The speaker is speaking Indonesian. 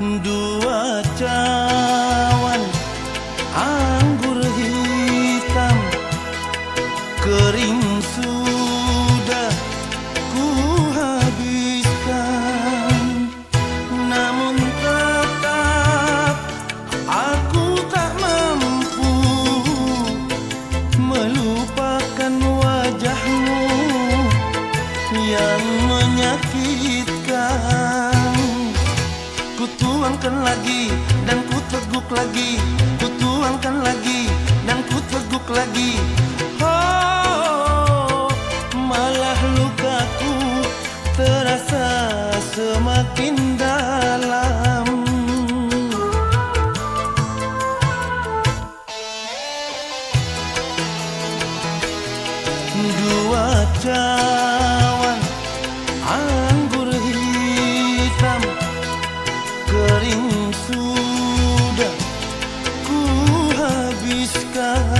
dua cawan. Ah. lagi dan ku teguk lagi ku tuangkan lagi dan ku teguk lagi. Oh malah lukaku terasa semakin dalam. Dua jam искать.